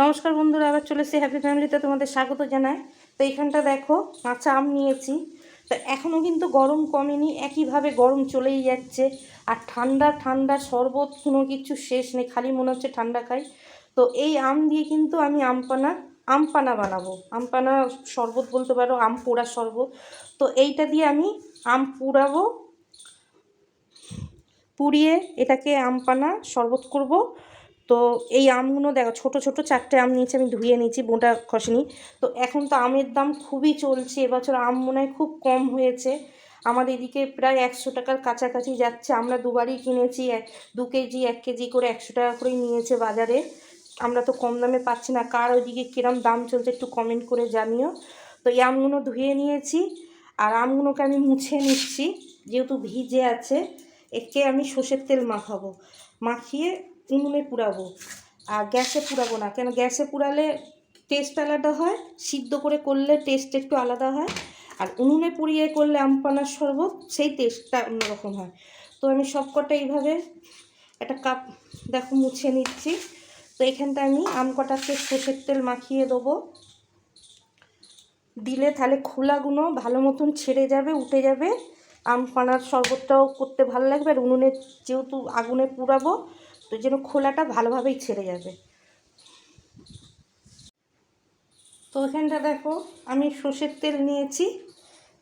নমস্কার বন্ধুরা, আবার চলে এসেছি হ্যাপি ফ্যামিলিতে তোমাদের স্বাগত জানাই। তো এইখানটা দেখো কাঁচা আম নিয়েছি। তো এখনও কিন্তু গরম কমেনি, একইভাবে গরম চলেই যাচ্ছে। আর ঠান্ডা ঠান্ডা, শরবত কোনো কিছু শেষ নেই, খালি মনে হচ্ছে ঠান্ডা খাই। তো এই আম দিয়ে কিন্তু আমি আমপানা আমপানা বানাবো। আমপানা শরবত বলতে পারো, আম পোড়া শরবত। তো এইটা দিয়ে আমি আম পুড়াবো, পুড়িয়ে এটাকে আমপানা শরবত করব। তো এই আমগুলো দেখো, ছোট ছোট চারটে আম নিয়েছি, আমি ধুয়ে নিয়েছি, বোঁটা খসেনি। তো এখন তো আমের দাম খুবই চলছে, এবছর আম মনে হয় খুব কম হয়েছে। আমাদের এদিকে প্রায় একশো টাকার কাছাকাছি যাচ্ছে। আমরা দুবারই কিনেছি দু কেজি, এক কেজি করে একশো টাকা করেই নিয়েছে বাজারে। আমরা তো কম দামে পাচ্ছি না। কার ওইদিকে কিরম দাম চলছে একটু কমেন্ট করে জানিও। তো এই আমগুলো ধুয়ে নিয়েছি আর আমগুলোকে আমি মুছে নিচ্ছি, যেহেতু ভিজে আছে, একে আমি সর্ষের তেল মাখাবো। মাখিয়ে উনুনে পুরাবো আর গ্যাসে পুরাবো না। কেন গ্যাসে পুরালে টেস্ট আলাদা হয়, সিদ্ধ করে করলে টেস্ট একটু আলাদা হয়। আর উনুনে পুড়িয়ে করলে আমপানার শরবত, সেই টেস্টটা অন্যরকম হয়। তো আমি সবকটা এইভাবে একটা কাপ দেখো মুছে নিচ্ছি। তো এখানটা আমি আম কটাকে সর্ষের তেল মাখিয়ে দেবো। দিলে তাহলে খোলাগুলো ভালো মতন ছেড়ে যাবে, উঠে যাবে। আম পানার শরবতটাও করতে ভালো লাগবে। আর উনুনে যেহেতু আগুনে পুরাবো তো যেন খোলাটা ভালোভাবেই ছেড়ে যাবে। তো এখানটা দেখো, আমি সর্ষের তেল নিয়েছি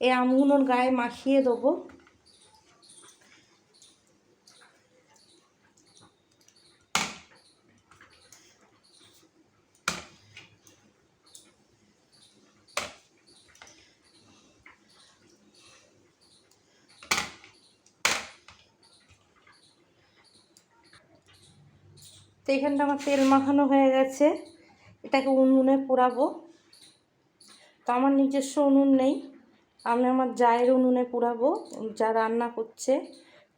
এই আমগুলোর গায়ে মাখিয়ে দেবো। তো এখানটা আমার তেল মাখানো হয়ে গেছে। এটাকে উনুনে পোড়াবো। তো আমার নিজস্ব উনুন নেই। আমি আমার জায়ের উনুনে পোড়াবো। যা রান্না করছে।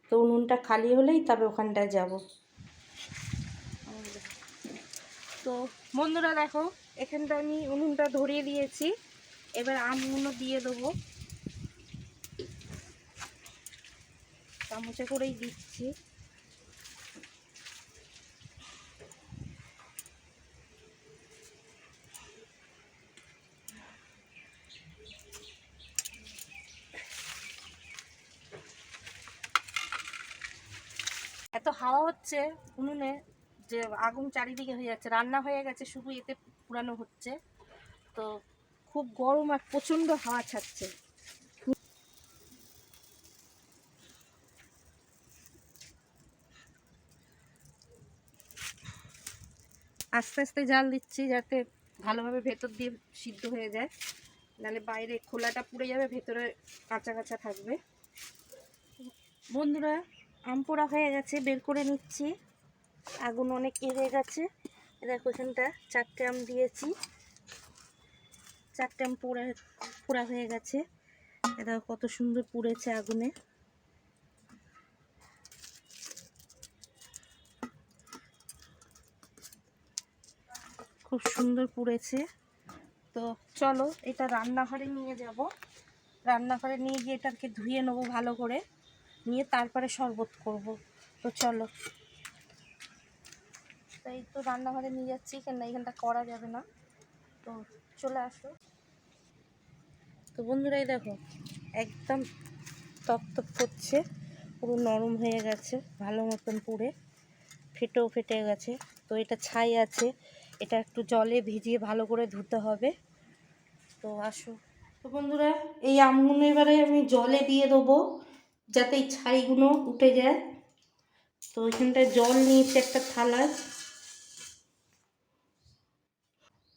তো উনুনটা খালি হলেই তবে ওখানটায় যাব। তো বন্ধুরা দেখো, এখানটা আমি উনুনটা ধরিয়ে দিয়েছি। এবার আমগুলো দিয়ে দেবো। চামচে করেই দিচ্ছি। এত হাওয়া হচ্ছে উনুনে, যে আগুন চারিদিকে হয়ে যাচ্ছে। রান্না হয়ে গেছে, শুধু এতে পুরানো হচ্ছে। তো খুব গরম আর প্রচণ্ড হাওয়া ছাড়ছে। আস্তে আস্তে জাল দিচ্ছি যাতে ভালোভাবে ভেতর দিয়ে সিদ্ধ হয়ে যায়। নাহলে বাইরে খোলাটা পুড়ে যাবে, ভেতরে কাঁচা কাঁচা থাকবে। বন্ধুরা আম পোড়া হয়ে গেছে, বের করে নিচ্ছি। আগুন অনেক এড়ে গেছে। দেখো, এখানটা চারটে আম দিয়েছি। চারটে আম পোড়া পোড়া হয়ে গেছে। এটা কত সুন্দর পুড়েছে আগুনে। খুব সুন্দর পুড়েছে। তো চলো, এটা রান্নাঘরে নিয়ে যাব। রান্নাঘরে নিয়ে গিয়ে এটাকে ধুয়ে নেব ভালো করে। নিয়ে তারপরে শরবত করব। তো চলো। তো এই তো রান্নাঘরে নিয়ে যাচ্ছি, কেন এখানটা করা যাবে না। তো চলে আসো। তো বন্ধুরাই দেখো, একদম তপ্তপ করছে, পুরো নরম হয়ে গেছে, ভালো মতন পুড়ে, ফেটেও ফেটে গেছে। তো এটা ছাই আছে, এটা একটু জলে ভিজিয়ে ভালো করে ধুতে হবে। তো আসো। তো বন্ধুরা, এই আমগুলো এবারে আমি জলে দিয়ে দেবো। যাতে এই ছাইগুলো উঠে যায়। তো এখানটায় জল নিয়েছি একটা থালায়।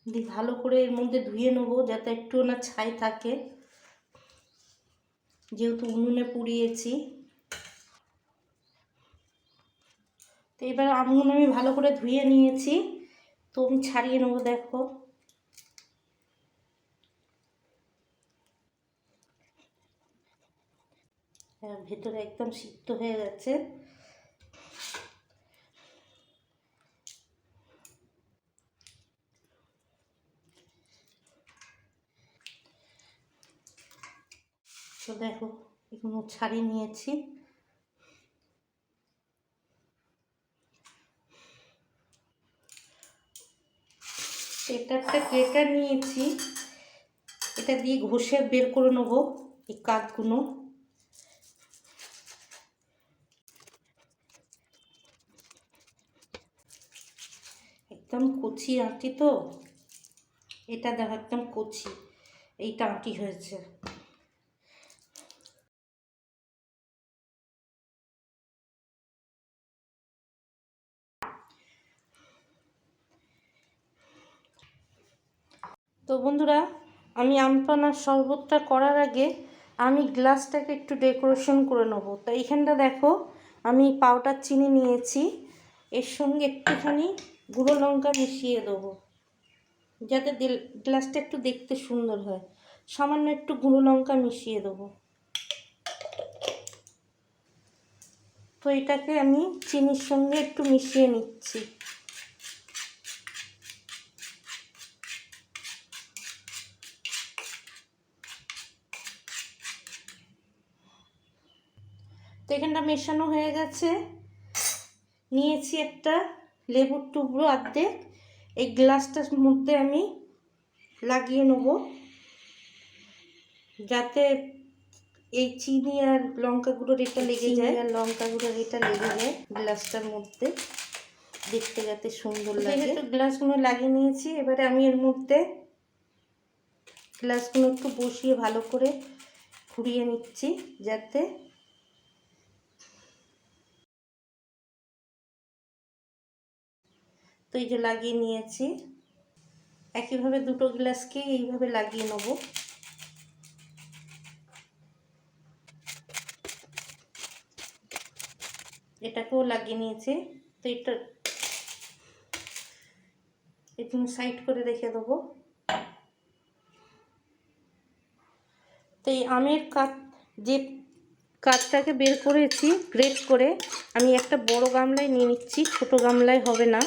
দিয়ে ভালো করে এর মধ্যে ধুয়ে নেব যাতে একটু না ছাই থাকে। যেহেতু উনুনে পুড়িয়েছি। তো এবার আমগুলো আমি ভালো করে ধুয়ে নিয়েছি। তো আমি ছাড়িয়ে নেব, দেখো। ভেতরে একদম সিদ্ধ হয়ে গেছে। তো দেখো, এগুলো ছাড়িয়ে নিয়েছি। এটা একটা গ্রেটার নিয়েছি। এটা দিয়ে ঘষে বের করে নেব এই কাঠগুলো একদম কচি আঁটি তো? এটা দেখো, একদম কচি। এইটা আঁটি হয়েছে। তো বন্ধুরা, আমি আমপানার শরবতটা করার আগে আমি গ্লাসটাকে একটু ডেকোরেশন করে নেব। তো এইখানটা দেখো, আমি পাউডার চিনি নিয়েছি। এর সঙ্গে একটুখানি গুঁড়ো লঙ্কা মিশিয়ে দেবো, যাতে গ্লাসটা একটু দেখতে সুন্দর হয়। সামান্য একটু গুঁড়ো লঙ্কা মিশিয়ে দেবো। তো এটাকে আমি চিনির সঙ্গে একটু মিশিয়ে নিচ্ছি। তো এখানটা মেশানো হয়ে গেছে। নিয়েছি একটা লেবুর টুকরো অর্ধেক। এই গ্লাসটার মধ্যে আমি লাগিয়ে নেব। যাতে এই চিনি আর লঙ্কা গুঁড়োর এটা লেগে যায়। আর লঙ্কা গুঁড়োর এটা লেগে যায় গ্লাসটার মধ্যে। দেখতে যাতে সুন্দর লাগে। একটু গ্লাসগুলো লাগিয়ে নিয়েছি এবারে আমি এর মধ্যে গ্লাসগুলো একটু বসিয়ে ভালো করে ঘুরিয়ে নিচ্ছি যাতে তো এই যে লাগিয়ে নিয়েছি। একইভাবে দুটো গ্লাসকে এইভাবে লাগিয়ে নেব। এটাকেও লাগিয়ে নিয়েছি। তো এটা একটু সাইড করে রেখে দেবো। তো এই আমের কাঠ, যে কাঠটাকে বের করেছি, গ্রেট করে, আমি একটা বড় গামলায় নিয়ে নিচ্ছি, ছোট গামলায় হবে না।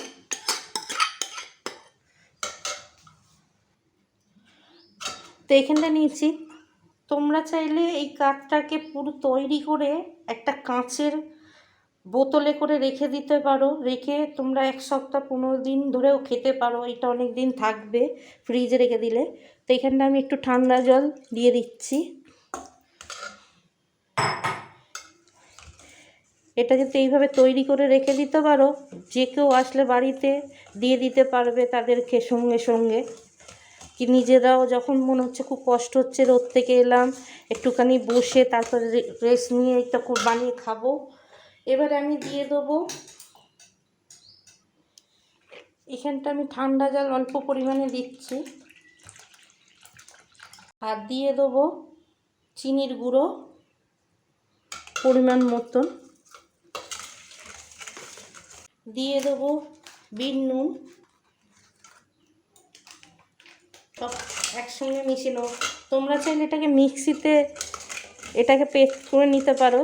তো এখানটা নিয়েছি। তোমরা চাইলে এই কাঠটাকে পুরো তৈরি করে একটা কাঁচের বোতলে করে রেখে দিতে পারো। রেখে তোমরা এক সপ্তাহ পনেরো দিন ধরেও খেতে পারো। এটা অনেক দিন থাকবে ফ্রিজে রেখে দিলে। তো এখানটা আমি একটু ঠান্ডা জল দিয়ে দিচ্ছি। এটা যদি এইভাবে তৈরি করে রেখে দিতে পারো, যে কেউ আসলে বাড়িতে দিয়ে দিতে পারবে তাদেরকে সঙ্গে সঙ্গে। কি নিজেরাও যখন মনে হচ্ছে খুব কষ্ট হচ্ছে, রোদ থেকে এলাম, একটুখানি বসে তারপরে রেস্ট নিয়ে একটা বানিয়ে খাব। এবারে আমি দিয়ে দেবো এখানটা আমি ঠান্ডা জল অল্প পরিমাণে দিচ্ছি। আর দিয়ে দেবো চিনির গুঁড়ো পরিমাণ মতন। দিয়ে দেবো বিট নুন। সব একসঙ্গে মিশিয়ে নেব। তোমরা চাইলে এটাকে মিক্সিতে, এটাকে পেস্ট করে নিতে পারো।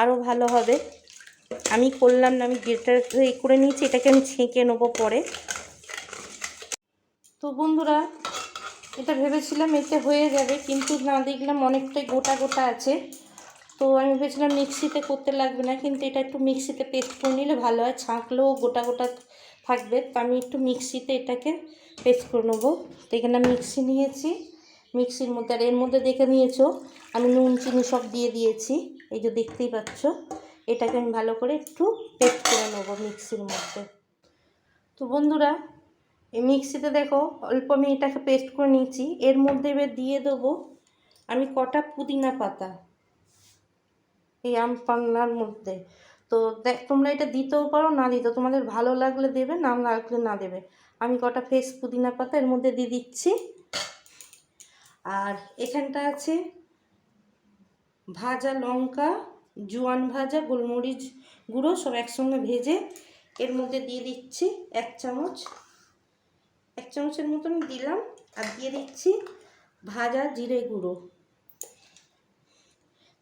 আরও ভালো হবে। আমি করলাম না, আমি গ্রেটার এ করে নিয়েছি, এটাকে আমি ছেঁকে নেব পরে। তো বন্ধুরা, এটা ভেবেছিলাম এতে হয়ে যাবে, কিন্তু না দেখলাম অনেকটাই গোটা গোটা আছে। তো আমি ভেবেছিলাম মিক্সিতে করতে লাগবে না, কিন্তু এটা একটু মিক্সিতে পেস্ট করে নিলে ভালো হয়, ছাঁকলেও গোটা গোটা থাকবে। তো আমি একটু মিক্সিতে এটাকে পেস্ট করে নেব। তো এখানে আমি মিক্সি নিয়েছি। মিক্সির মধ্যে, আর এর মধ্যে দেখে নিয়েছো, আমি নুন, চিনি সব দিয়ে দিয়েছি। এই যে দেখতেই পাচ্ছ, এটাকে আমি ভালো করে একটু পেস্ট করে নেব মিক্সির মধ্যে। তো বন্ধুরা, এই মিক্সিতে দেখো, অল্প আমি এটাকে পেস্ট করে নিয়েছি। এর মধ্যে এবার দিয়ে দেবো আমি কটা পুদিনা পাতা। এই আম পান্নার মধ্যে। তো দেখ, তোমরা এটা দিতেও পারো, না দিতেও, তোমাদের ভালো লাগলে দেবে, না লাগলে না দেবে। আমি কটা ফ্রেশ পুদিনা পাতা এর মধ্যে দিয়ে দিচ্ছি। আর এখানটা আছে ভাজা লঙ্কা, জোয়ান ভাজা, গোলমরিচ গুঁড়ো, সব একসঙ্গে ভেজে এর মধ্যে দিয়ে দিচ্ছি এক চামচ। এক চামচের মতন দিলাম আর দিয়ে দিচ্ছি ভাজা জিরে গুঁড়ো।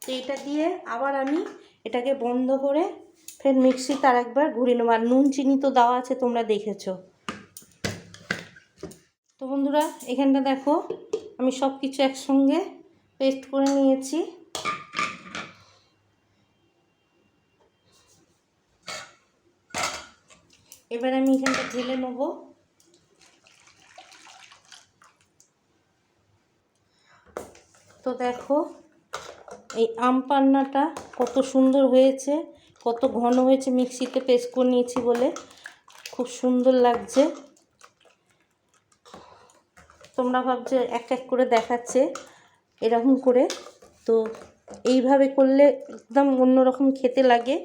তো এটা দিয়ে আবার আমি এটাকে বন্ধ করে ফের মিক্সি তার একবার ঘুরে নেব। আর নুন, চিনি তো দেওয়া আছে, তোমরা দেখেছ। তো বন্ধুরা, এখানটা দেখো, আমি সব কিছু একসঙ্গে পেস্ট করে নিয়েছি। এবার আমি এখানটা ঢেলে নেব। তো দেখো এই আম পান্নাটা কত সুন্দর হয়েছে, কত ঘন হয়েছে, মিক্সিতে পেস্ট করে নিয়েছি বলে। খুব সুন্দর লাগছে। তোমরা ভাবছে এক এক করে দেখাচ্ছে, এরকম করে। তো এইভাবে করলে একদম অন্যরকম খেতে লাগে,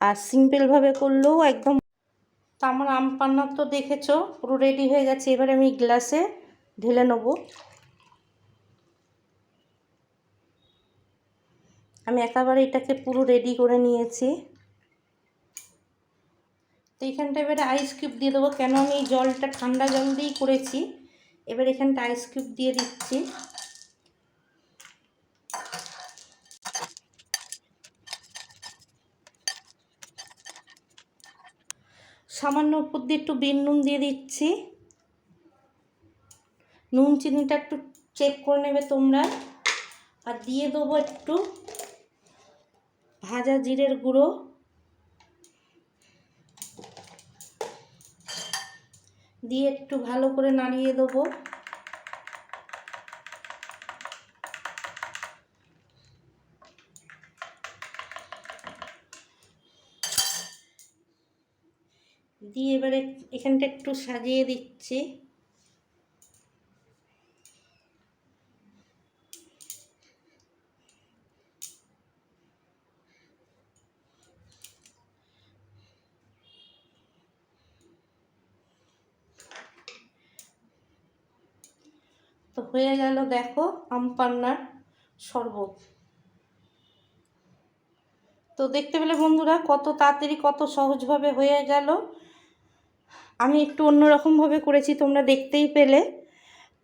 আর সিম্পলভাবে করলেও একদম। তো আমার আম পান্না তো দেখেছ, পুরো রেডি হয়ে গেছে। এবারে আমি গ্লাসে ঢেলে নেব। আমি একেবারে এটাকে পুরো রেডি করে নিয়েছি। তো এখানটা এবারে আইস কিউব দিয়ে দেবো। কেন আমি এই জলটা ঠান্ডা জল দিয়েই করেছি? এবার এখানটা আইস কিউব দিয়ে দিচ্ছি। সামান্য উপর দিয়ে একটু বিন নুন দিয়ে দিচ্ছি। নুন চিনিটা একটু চেক করে নেবে তোমরা। আর দিয়ে দেবো একটু ভাজা জিরের গুঁড়ো। দিয়ে একটু ভালো করে নাড়িয়ে দেবো। দিয়ে এবারে এখানটা একটু সাজিয়ে দিচ্ছি। তো হয়ে গেল দেখো আম পান্নার শরবত। তো দেখতে পেলে বন্ধুরা কত তাড়াতাড়ি কত সহজভাবে হয়ে গেল। আমি একটু অন্যরকমভাবে করেছি, তোমরা দেখতেই পেলে।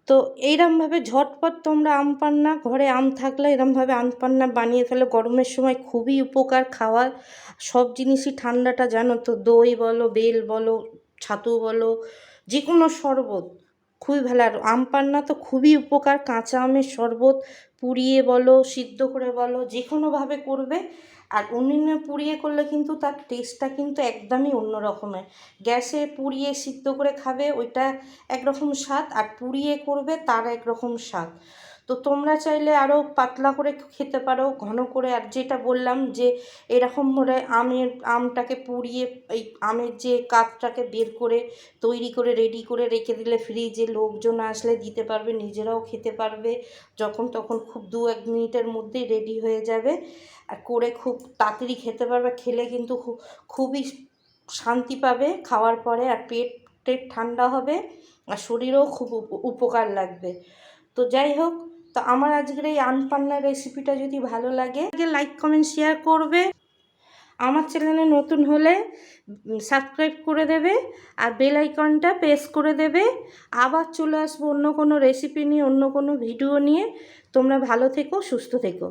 তো এইরমভাবে ঝটপট তোমরা আম পান্না, ঘরে আম থাকলে এরমভাবে আম পান্না বানিয়ে ফেলে। গরমের সময় খুবই উপকার খাওয়ার। সব জিনিসই ঠান্ডাটা জানো তো, দই বলো, বেল বলো, ছাতু বলো যে কোনো শরবত। খুবই ভালো। আর আম পান্না তো খুবই উপকার। কাঁচা আমের শরবত পুড়িয়ে বলো, সিদ্ধ করে বলো যে কোনোভাবে করবে। আর উনুনে পুড়িয়ে করলে কিন্তু তার টেস্টটা কিন্তু একদমই অন্য রকমের। গ্যাসে পুড়িয়ে সিদ্ধ করে খাবে, ওইটা একরকম স্বাদ। আর পুড়িয়ে করবে, তার একরকম স্বাদ। তো তোমরা চাইলে আরও পাতলা করে খেতে পারো, ঘন করে। আর যেটা বললাম যে, এরকম করে আমের, আমটাকে পুড়িয়ে এই আমের যে কাপটাকে বের করে, তৈরি করে রেডি করে রেখে দিলে ফ্রিজে লোকজন আসলে দিতে পারবে, নিজেরাও খেতে পারবে। যখন তখন খুব দু এক মিনিটের মধ্যেই রেডি হয়ে যাবে। আর করে খুব তাড়াতাড়ি খেতে পারবে, খেলে কিন্তু খুব খুবই শান্তি পাবে খাওয়ার পরে। আর পেট ঠান্ডা হবে, আর শরীরেও খুব উপকার লাগবে। তো যাই হোক তো আমার আজকের এই আনপান্নার রেসিপিটা যদি ভালো লাগে লাইক কমেন্ট শেয়ার করবে। আমার চ্যানেলে নতুন হলে সাবস্ক্রাইব করে দেবে আর বেল আইকনটা প্রেস করে দেবে। আবার চলে আসব অন্য কোনো রেসিপি নিয়ে, অন্য কোনো ভিডিও নিয়ে। তোমরা ভালো থেকো, সুস্থ থেকো।